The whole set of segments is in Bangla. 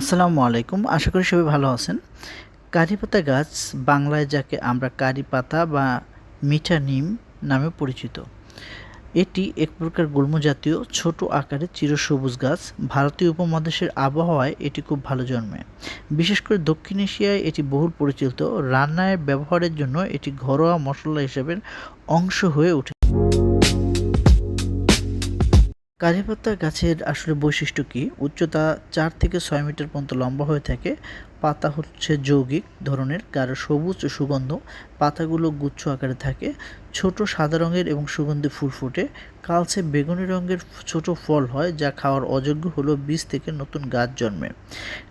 আসসালামু আলাইকুম। আশা করি সবাই ভালো আছেন। কারি পাতা গাছ বাংলায় যাকে আমরা কারি পাতা বা মিঠা নিম নামে পরিচিত। এটি এক প্রকার গুল্ম জাতীয় ছোট আকারের চিরসবুজ গাছ। ভারতীয় উপমহাদেশের আবহাওয়ায় এটি খুব ভালো জন্মে। বিশেষ করে দক্ষিণ এশিয়ায় এটি বহুল পরিচিত। রান্নায় ব্যবহারের জন্য এটি ঘরোয়া মশলা হিসেবে অংশ হয়ে ওঠে কারিপাতা গাছের আসলে বৈশিষ্ট্য কি? উচ্চতা চার থেকে ছয় মিটার পর্যন্ত লম্বা হয়ে থাকে। পাতা হচ্ছে যৌগিক ধরনের গাঢ় সবুজ ও সুগন্ধ। পাতাগুলো গুচ্ছ আকারে থাকে। ছোট সাদা রঙের এবং সুগন্ধি ফুল ফোটে। কালচে বেগুনি রঙের ছোট ফল হয়, যা খাওয়ার অযোগ্য হলো বীজ থেকে নতুন গাছ জন্মে।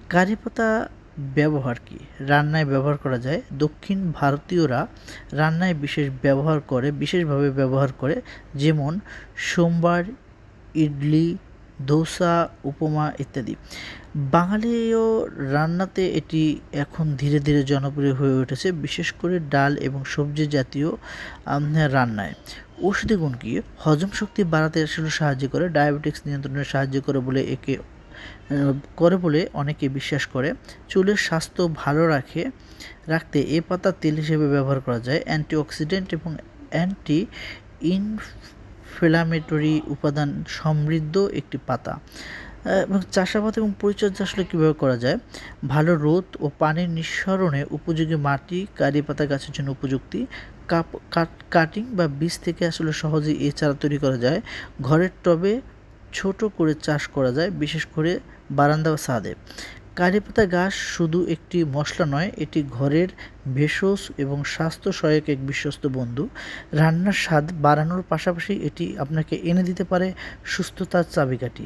কারি পাতা ব্যবহার কি? রান্নায় ব্যবহার করা যায়। দক্ষিণ ভারতীয়রা রান্নায় বিশেষ ব্যবহার করে, বিশেষভাবে ব্যবহার করে। যেমন, সোমবার ইডলি ধোসা উপমা ইত্যাদি। বাঙালিও রান্নাতে এটি এখন ধীরে ধীরে জনপ্রিয় হয়ে উঠেছে, বিশেষ করে ডাল এবং সবজি জাতীয় রান্নায়। ঔষধি গুণ কি? হজম শক্তি বাড়াতে আসলে সাহায্য করে, ডায়াবেটিক্স নিয়ন্ত্রণে সাহায্য করে বলে একে করে বলে অনেকে বিশ্বাস করে। চুলের স্বাস্থ্য ভালো রাখে, রাখতে এ পাতা তেল হিসেবে ব্যবহার করা যায়। অ্যান্টিঅক্সিডেন্ট এবং অ্যান্টি ইন ইনফ্লেমেটরি উপাদান সমৃদ্ধ একটি পাতা। এবং চাষাবাদ এবং পরিচর্যা আসলে কীভাবে করা যায়? ভালো রোদ ও পানির নিঃসরণে উপযোগী মাটি, কারি পাতা গাছের জন্য উপযুক্তি। কাপ, কাটিং বা বীজ থেকে আসলে সহজেই এ চারা তৈরি করা যায়। ঘরের টবে ছোট করে চাষ করা যায়, বিশেষ করে বারান্দা বা ছাদে। কারিপাতা গাছ শুধু একটি মশলা নয়, এটি ঘরের ভেষজ এবং স্বাস্থ্য সহায়ক এক বিশ্বস্ত বন্ধু। রান্নার স্বাদ বাড়ানোর পাশাপাশি এটি আপনাকে এনে দিতে পারে সুস্থতার চাবিকাঠি।